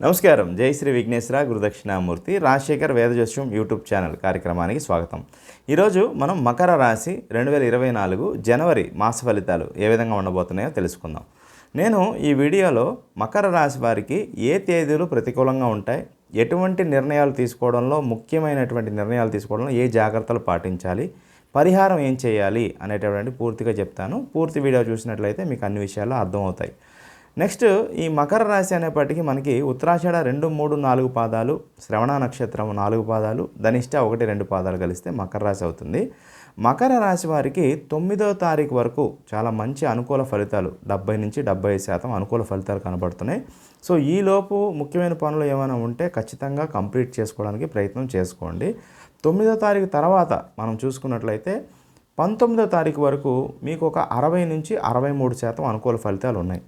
నమస్కారం. జై శ్రీ విఘ్నేశ్వర గురుదక్షిణామూర్తి రాజశేఖర్ వేదజోస్యం యూట్యూబ్ ఛానల్ కార్యక్రమానికి స్వాగతం. ఈరోజు మనం మకర రాశి రెండు వేల ఇరవై నాలుగు జనవరి మాస ఫలితాలు ఏ విధంగా ఉండబోతున్నాయో తెలుసుకుందాం. నేను ఈ వీడియోలో మకర రాశి వారికి ఏ తేదీలు ప్రతికూలంగా ఉంటాయి ఎటువంటి నిర్ణయాలు తీసుకోవడంలో ముఖ్యమైనటువంటి నిర్ణయాలు తీసుకోవడంలో ఏ జాగ్రత్తలు పాటించాలి పరిహారం ఏం చేయాలి అనేటటువంటి పూర్తిగా చెప్తాను. పూర్తి వీడియో చూసినట్లయితే మీకు అన్ని విషయాలు అర్థమవుతాయి. నెక్స్ట్ ఈ మకర రాశి అనేప్పటికీ మనకి ఉత్తరాషాఢ రెండు మూడు నాలుగు పాదాలు శ్రవణ నక్షత్రం నాలుగు పాదాలు ధనిష్ట ఒకటి రెండు పాదాలు కలిస్తే మకర రాశి అవుతుంది. మకర రాశి వారికి తొమ్మిదో తారీఖు వరకు చాలా మంచి అనుకూల ఫలితాలు డెబ్బై నుంచి డెబ్బై శాతం అనుకూల ఫలితాలు కనబడుతున్నాయి. సో ఈలోపు ముఖ్యమైన పనులు ఏమైనా ఉంటే ఖచ్చితంగా కంప్లీట్ చేసుకోవడానికి ప్రయత్నం చేసుకోండి. తొమ్మిదో తారీఖు తర్వాత మనం చూసుకున్నట్లయితే పంతొమ్మిదో తారీఖు వరకు మీకు ఒక అరవై నుంచి అరవై మూడు శాతం అనుకూల ఫలితాలు ఉన్నాయి.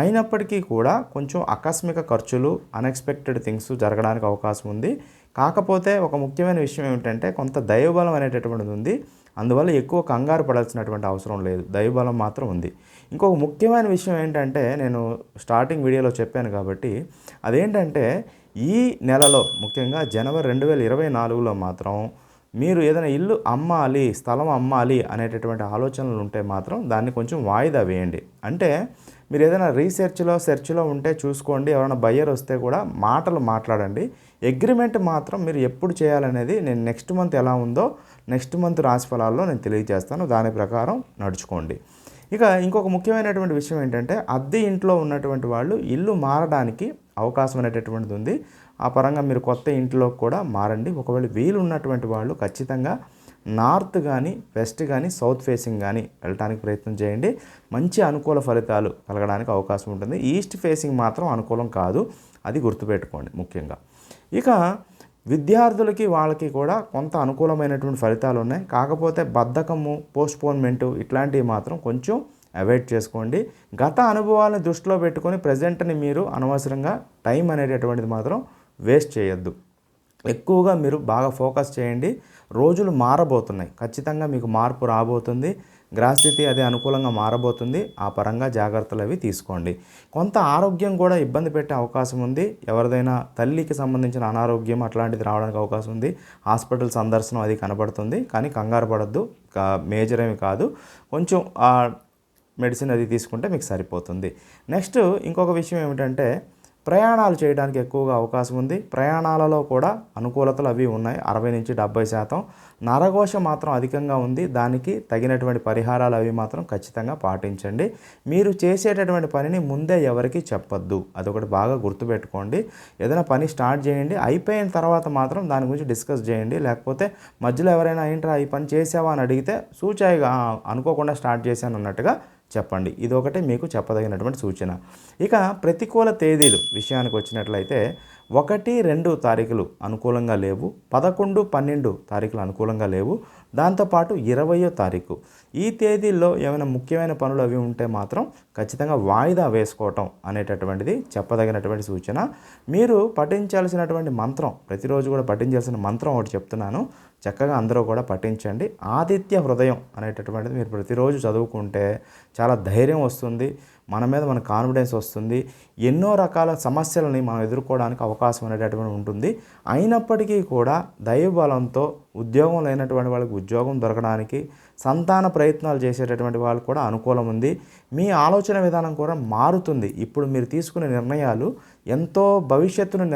అయినప్పటికీ కూడా కొంచెం ఆకస్మిక ఖర్చులు అన్ఎక్స్పెక్టెడ్ థింగ్స్ జరగడానికి అవకాశం ఉంది. కాకపోతే ఒక ముఖ్యమైన విషయం ఏమిటంటే కొంత దైవబలం అనేటటువంటిది ఉంది. అందువల్ల ఎక్కువ కంగారు పడాల్సినటువంటి అవసరం లేదు. దైవబలం మాత్రం ఉంది. ఇంకొక ముఖ్యమైన విషయం ఏంటంటే నేను స్టార్టింగ్ వీడియోలో చెప్పాను కాబట్టి అదేంటంటే ఈ నెలలో ముఖ్యంగా జనవరి రెండు వేల ఇరవై నాలుగులో మాత్రం మీరు ఏదైనా ఇల్లు అమ్మాలి స్థలం అమ్మాలి అనేటటువంటి ఆలోచనలు ఉంటే మాత్రం దాన్ని కొంచెం వాయిదా వేయండి. అంటే మీరు ఏదైనా రీసెర్చ్లో సెర్చ్లో ఉంటే చూసుకోండి ఎవరైనా బయ్యర్ వస్తే కూడా మాటలు మాట్లాడండి. అగ్రిమెంట్ మాత్రం మీరు ఎప్పుడు చేయాలనేది నేను నెక్స్ట్ మంత్ ఎలా ఉందో నెక్స్ట్ మంత్ రాశి ఫలాల్లో నేను తెలియజేస్తాను. దాని ప్రకారం నడుచుకోండి. ఇక ఇంకొక ముఖ్యమైనటువంటి విషయం ఏంటంటే అద్దె ఇంట్లో ఉన్నటువంటి వాళ్ళు ఇల్లు మారడానికి అవకాశం అనేటటువంటిది ఉంది. ఆ పరంగా మీరు కొత్త ఇంట్లో కూడా మారండి. ఒకవేళ వీలు ఉన్నటువంటి వాళ్ళు ఖచ్చితంగా నార్త్ కానీ వెస్ట్ కానీ సౌత్ ఫేసింగ్ కానీ వెళ్ళడానికి ప్రయత్నం చేయండి. మంచి అనుకూల ఫలితాలు కలగడానికి అవకాశం ఉంటుంది. ఈస్ట్ ఫేసింగ్ మాత్రం అనుకూలం కాదు. అది గుర్తుపెట్టుకోండి ముఖ్యంగా. ఇక విద్యార్థులకి వాళ్ళకి కూడా కొంత అనుకూలమైనటువంటి ఫలితాలు ఉన్నాయి. కాకపోతే బద్ధకము పోస్ట్పోన్మెంటు ఇట్లాంటివి మాత్రం కొంచెం అవాయిడ్ చేసుకోండి. గత అనుభవాలను దృష్టిలో పెట్టుకొని ప్రజెంట్ని మీరు అనవసరంగా టైం అనేటటువంటిది మాత్రం వేస్ట్ చేయొద్దు. ఎక్కువగా మీరు బాగా ఫోకస్ చేయండి. రోజులు మారబోతున్నాయి. ఖచ్చితంగా మీకు మార్పు రాబోతుంది. గ్రాస్థితి అది అనుకూలంగా మారబోతుంది. ఆ పరంగా జాగ్రత్తలు అవి తీసుకోండి. కొంత ఆరోగ్యం కూడా ఇబ్బంది పెట్టే అవకాశం ఉంది. ఎవరిదైనా తల్లికి సంబంధించిన అనారోగ్యం అట్లాంటిది రావడానికి అవకాశం ఉంది. హాస్పిటల్ సందర్శనం అది కనబడుతుంది. కానీ కంగారు పడద్దు. మేజర్ ఏమి కాదు. కొంచెం మెడిసిన్ అది తీసుకుంటే మీకు సరిపోతుంది. నెక్స్ట్ ఇంకొక విషయం ఏమిటంటే ప్రయాణాలు చేయడానికి ఎక్కువగా అవకాశం ఉంది. ప్రయాణాలలో కూడా అనుకూలతలు అవి ఉన్నాయి. అరవై నుంచి డెబ్బై శాతం. నరఘోష మాత్రం అధికంగా ఉంది. దానికి తగినటువంటి పరిహారాలు అవి మాత్రం ఖచ్చితంగా పాటించండి. మీరు చేసేటటువంటి పనిని ముందే ఎవరికి చెప్పొద్దు. అదొకటి బాగా గుర్తుపెట్టుకోండి. ఏదైనా పని స్టార్ట్ చేయండి. అయిపోయిన తర్వాత మాత్రం దాని గురించి డిస్కస్ చేయండి. లేకపోతే మధ్యలో ఎవరైనా ఏంట్రా ఈ పని చేసావా అని అడిగితే సూచాయిగా అనుకోకుండా స్టార్ట్ చేశాను అన్నట్టుగా చెప్పండి. ఇది ఒకటే మీకు చెప్పదగినటువంటి సూచన. ఇక ప్రతికూల తేదీలు విషయానికి వచ్చినట్లయితే ఒకటి రెండు తారీఖులు అనుకూలంగా లేవు. పదకొండు పన్నెండు తారీఖులు అనుకూలంగా లేవు. దాంతోపాటు ఇరవయో తారీఖు. ఈ తేదీల్లో ఏమైనా ముఖ్యమైన పనులు అవి ఉంటే మాత్రం ఖచ్చితంగా వాయిదా వేసుకోవటం అనేటటువంటిది చెప్పదగినటువంటి సూచన. మీరు పఠించాల్సినటువంటి మంత్రం ప్రతిరోజు కూడా పఠించాల్సిన మంత్రం ఒకటి చెప్తున్నాను. చక్కగా అందరూ కూడా పఠించండి. ఆదిత్య హృదయం అనేటటువంటిది మీరు ప్రతిరోజు చదువుకుంటే చాలా ధైర్యం వస్తుంది. మన మీద మన కాన్ఫిడెన్స్ వస్తుంది. ఎన్నో రకాల సమస్యలని మనం ఎదుర్కోవడానికి అవకాశం అనేటటువంటి ఉంటుంది. అయినప్పటికీ కూడా దైవబలంతో ఉద్యోగం లేనటువంటి వాళ్ళకి ఉద్యోగం దొరకడానికి సంతాన ప్రయత్నాలు చేసేటటువంటి వాళ్ళు కూడా అనుకూలం ఉంది. మీ ఆలోచన విధానం కూడా మారుతుంది. ఇప్పుడు మీరు తీసుకునే నిర్ణయాలు ఎంతో భవిష్యత్తును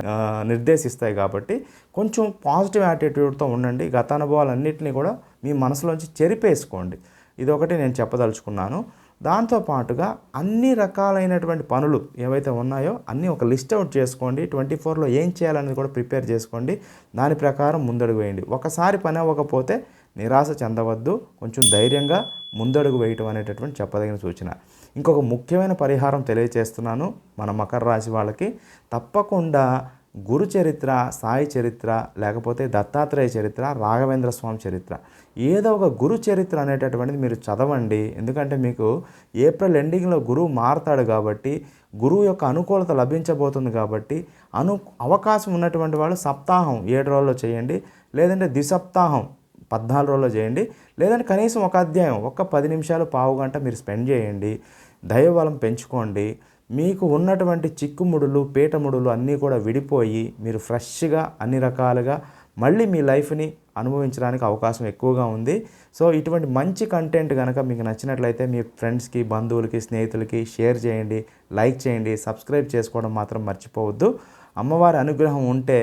నిర్దేశిస్తాయి కాబట్టి కొంచెం పాజిటివ్ యాటిట్యూడ్తో ఉండండి. గత అనుభవాలన్నింటినీ కూడా మీ మనసులోంచి చెరిపేసుకోండి. ఇది ఒకటి నేను చెప్పదలుచుకున్నాను. దాంతో పాటుగా అన్ని రకాలైనటువంటి పనులు ఏవైతే ఉన్నాయో అన్నీ ఒక లిస్ట్ అవుట్ చేసుకోండి. ట్వంటీ ఫోర్లో ఏం చేయాలనేది కూడా ప్రిపేర్ చేసుకోండి. దాని ప్రకారం ముందడుగు వేయండి. ఒకసారి పని అవ్వకపోతే నిరాశ చెందవద్దు. కొంచెం ధైర్యంగా ముందడుగు వేయటం అనేటటువంటి చెప్పదగిన సూచన. ఇంకొక ముఖ్యమైన పరిహారం తెలియజేస్తున్నాను మన మకర రాశి వాళ్ళకి తప్పకుండా గురు చరిత్ర సాయి చరిత్ర లేకపోతే దత్తాత్రేయ చరిత్ర రాఘవేంద్ర స్వామి చరిత్ర. ఏదో ఒక గురు చరిత్ర అనేటటువంటిది మీరు చదవండి. ఎందుకంటే మీకు ఏప్రిల్ ఎండింగ్లో గురువు మారతాడు కాబట్టి గురువు యొక్క అనుకూలత లభించబోతుంది కాబట్టి అను అవకాశం ఉన్నటువంటి వాళ్ళు సప్తాహం ఏడు రోజుల్లో చేయండి. లేదంటే ద్విసప్తాహం పద్నాలుగు రోజుల్లో చేయండి. లేదంటే కనీసం ఒక అధ్యాయం ఒక పది నిమిషాలు పావు గంట మీరు స్పెండ్ చేయండి. దైవబలం పెంచుకోండి. మీకు ఉన్నటువంటి చిక్కుముడులు పీటముడులు అన్నీ కూడా విడిపోయి మీరు ఫ్రెష్గా అన్ని రకాలుగా మళ్ళీ మీ లైఫ్ని అనుభవించడానికి అవకాశం ఎక్కువగా ఉంది. సో ఇటువంటి మంచి కంటెంట్ కనుక మీకు నచ్చినట్లయితే మీ ఫ్రెండ్స్కి బంధువులకి స్నేహితులకి షేర్ చేయండి లైక్ చేయండి సబ్స్క్రైబ్ చేసుకోవడం మాత్రం మర్చిపోవద్దు. అమ్మవారి అనుగ్రహం ఉంటే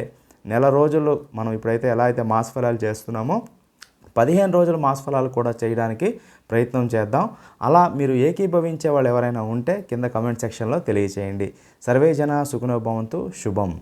నెల రోజులు మనం ఇప్పుడైతే ఎలా అయితే మాస్ ఫలాలు చేస్తున్నామో పదిహేను రోజుల మాస్ ఫలాలు కూడా చేయడానికి ప్రయత్నం చేద్దాం. అలా మీరు ఏకీభవించే వాళ్ళు ఎవరైనా ఉంటే కింద కమెంట్ సెక్షన్లో తెలియజేయండి సర్వే జన సుఖనోభవంతు శుభం.